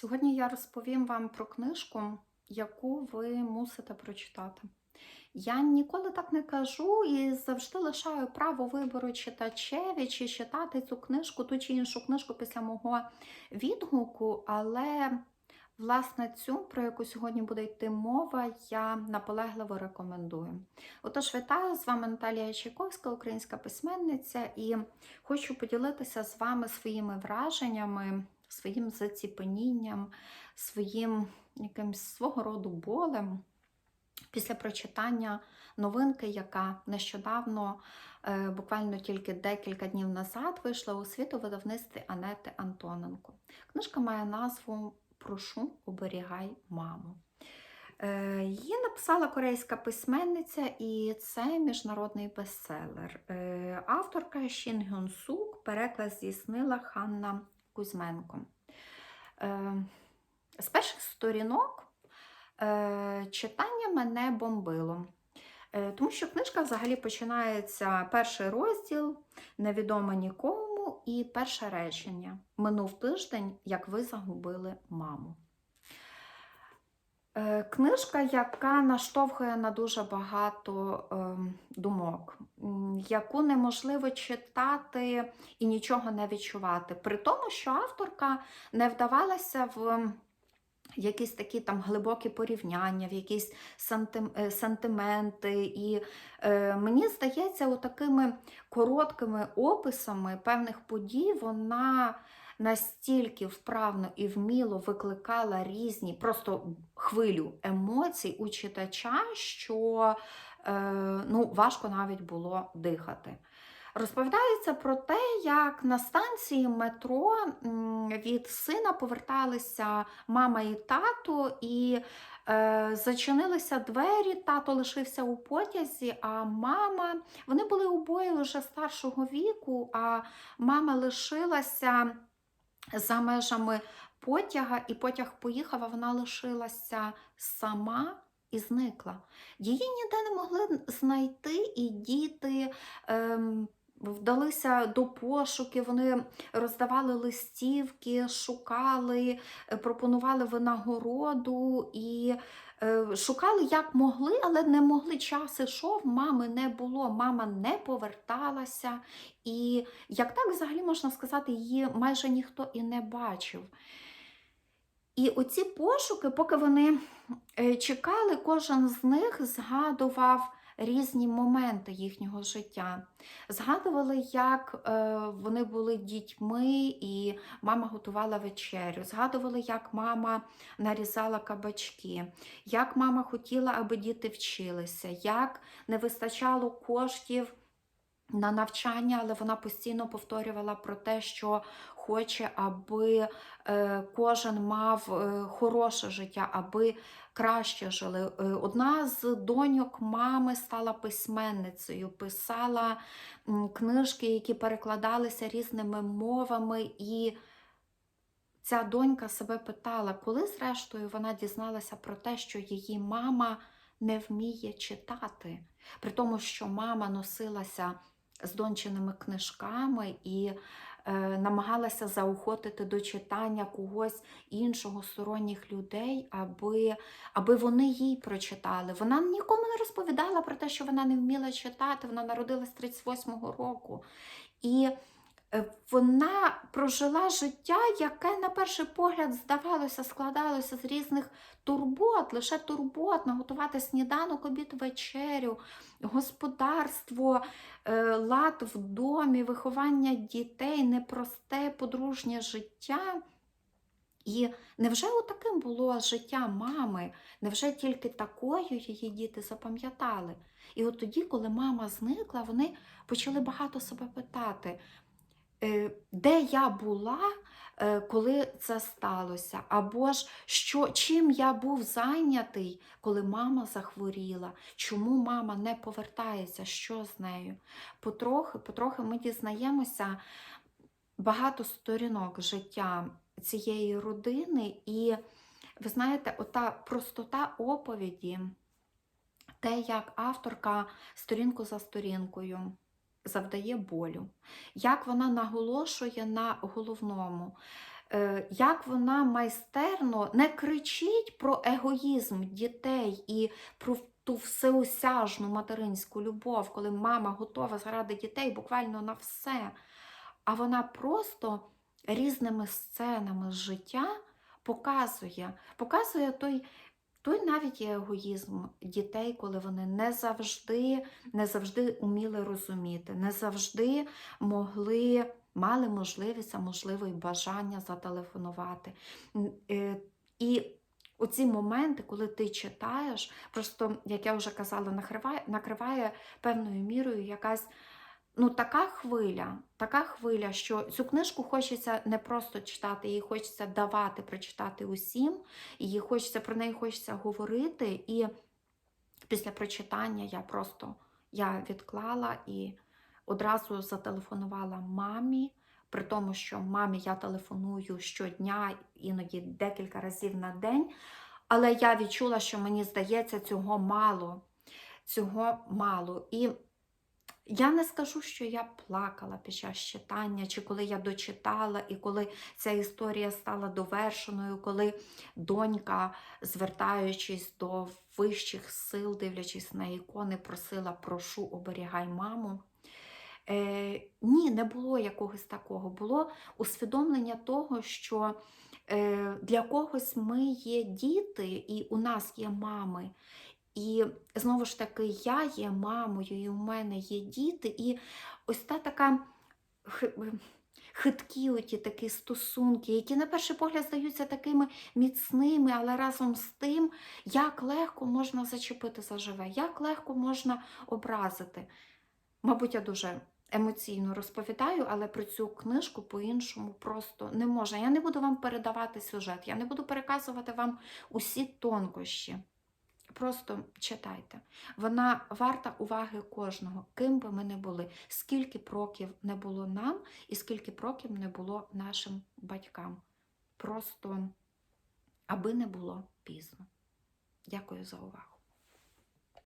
Сьогодні я розповім вам про книжку, яку ви мусите прочитати. Я ніколи так не кажу і завжди лишаю право вибору читачеві, чи читати цю книжку, ту чи іншу книжку після мого відгуку, але власне цю, про яку сьогодні буде йти мова, я наполегливо рекомендую. Отож, вітаю з вами Наталія Чайковська, українська письменниця, і хочу поділитися з вами своїми враженнями, своїм заціпенінням, своїм якимсь свого роду болем після прочитання новинки, яка нещодавно, е, буквально тільки декілька днів назад, вийшла у світ у видавництві Анети Антоненко. Книжка має назву Прошу, оберігай маму. Е, Її написала корейська письменниця, і це міжнародний бестселер. Е, Авторка Шін Гюн Сук, переклад здійснила Ханна Кузьменко. Е, З перших сторінок е, читання мене бомбило. Е, Тому що книжка взагалі починається перший розділ, невідомо нікому, і перше речення. Минув тиждень, як ви загубили маму. Е, Книжка, яка наштовхує на дуже багато ем, думок, яку неможливо читати і нічого не відчувати. При тому, що авторка не вдавалася в якісь такі там глибокі порівняння, в якісь е, сантименти. І е, мені здається, такими короткими описами певних подій вона настільки вправно і вміло викликала різні просто хвилю емоцій у читача, що е, ну, важко навіть було дихати. Розповідається про те, як на станції метро від сина поверталися мама і тато, і е, зачинилися двері, тато лишився у потязі, а мама, вони були обоє вже старшого віку, а мама лишилася за межами потяга, і потяг поїхав, а вона лишилася сама і зникла. Її ніде не могли знайти, і діти. Ем, Вдалися до пошуків, вони роздавали листівки, шукали, е, пропонували винагороду і е, шукали як могли, але не могли. Час ішов, мами не було, мама не поверталася. І як так взагалі можна сказати, її майже ніхто і не бачив. І оці пошуки, поки вони е, чекали, кожен з них згадував різні моменти їхнього життя. Згадували, як е, вони були дітьми, і мама готувала вечерю. Згадували, як мама нарізала кабачки, як мама хотіла, аби діти вчилися, як не вистачало коштів. На навчання, але вона постійно повторювала про те, що хоче, аби е, кожен мав е, хороше життя, аби краще жили. Е, Одна з доньок мами стала письменницею, писала книжки, які перекладалися різними мовами. І ця донька себе питала, коли, зрештою, вона дізналася про те, що її мама не вміє читати, при тому, що мама носилася з дончиними книжками і намагалася заохотити до читання когось іншого сторонніх людей, аби, аби вони їй прочитали. Вона нікому не розповідала про те, що вона не вміла читати. Вона народилась 38-го року. І е, вона прожила життя, яке, на перший погляд, здавалося, складалося з різних турбот, лише турбот, наготувати сніданок, обід, вечерю, господарство, е, лад в домі, виховання дітей, непросте подружнє життя. І невже таким було життя мами? Невже тільки такою її діти запам'ятали? І от тоді, коли мама зникла, вони почали багато себе питати, е, де я була, е, коли це сталося? Або ж що, чим я був зайнятий, коли мама захворіла? Чому мама не повертається? Що з нею? Потрохи, потрохи ми дізнаємося багато сторінок життя цієї родини, і ви знаєте, ота простота оповіді, те, як авторка сторінку за сторінкою завдає болю, як вона наголошує на головному. е, як вона майстерно не кричить про егоїзм дітей і про ту всеосяжну материнську любов, коли мама готова заради дітей буквально на все. А вона просто різними сценами з життя показує, показує той, той навіть є егоїзм дітей, коли вони не завжди, не завжди уміли розуміти, не завжди могли, мали можливість, а можливо, і бажання зателефонувати. Е, І оці моменти, коли ти читаєш, просто, як я вже казала, накриває, накриває певною мірою якась ну, така хвиля, така хвиля, що цю книжку хочеться не просто читати, її хочеться давати, прочитати усім, її хочеться про неї хочеться говорити. І після прочитання я просто я відклала і одразу зателефонувала мамі. При тому, що мамі я телефоную щодня, іноді декілька разів на день. Але я відчула, що мені здається, цього мало. Цього мало. І я не скажу, що я плакала під час читання, чи коли я дочитала, і коли ця історія стала довершеною, коли донька, звертаючись до вищих сил, дивлячись на ікони, просила прошу, оберігай маму. Е, ні, не було якогось такого. Було усвідомлення того, що е, для когось ми є діти, і у нас є мами. І знову ж таки, я є мамою, і у мене є діти, і ось та така хиткі оті такі стосунки, які на перший погляд здаються такими міцними, але разом з тим, як легко можна зачепити заживе, як легко можна образити. Мабуть, я дуже емоційно розповідаю, але про цю книжку по-іншому просто не можна. Я не буду вам передавати сюжет, я не буду переказувати вам усі тонкощі. Просто читайте. Вона варта уваги кожного, ким би ми не були, скільки проків не було нам, і скільки проків не було нашим батькам. Просто аби не було пізно. Дякую за увагу.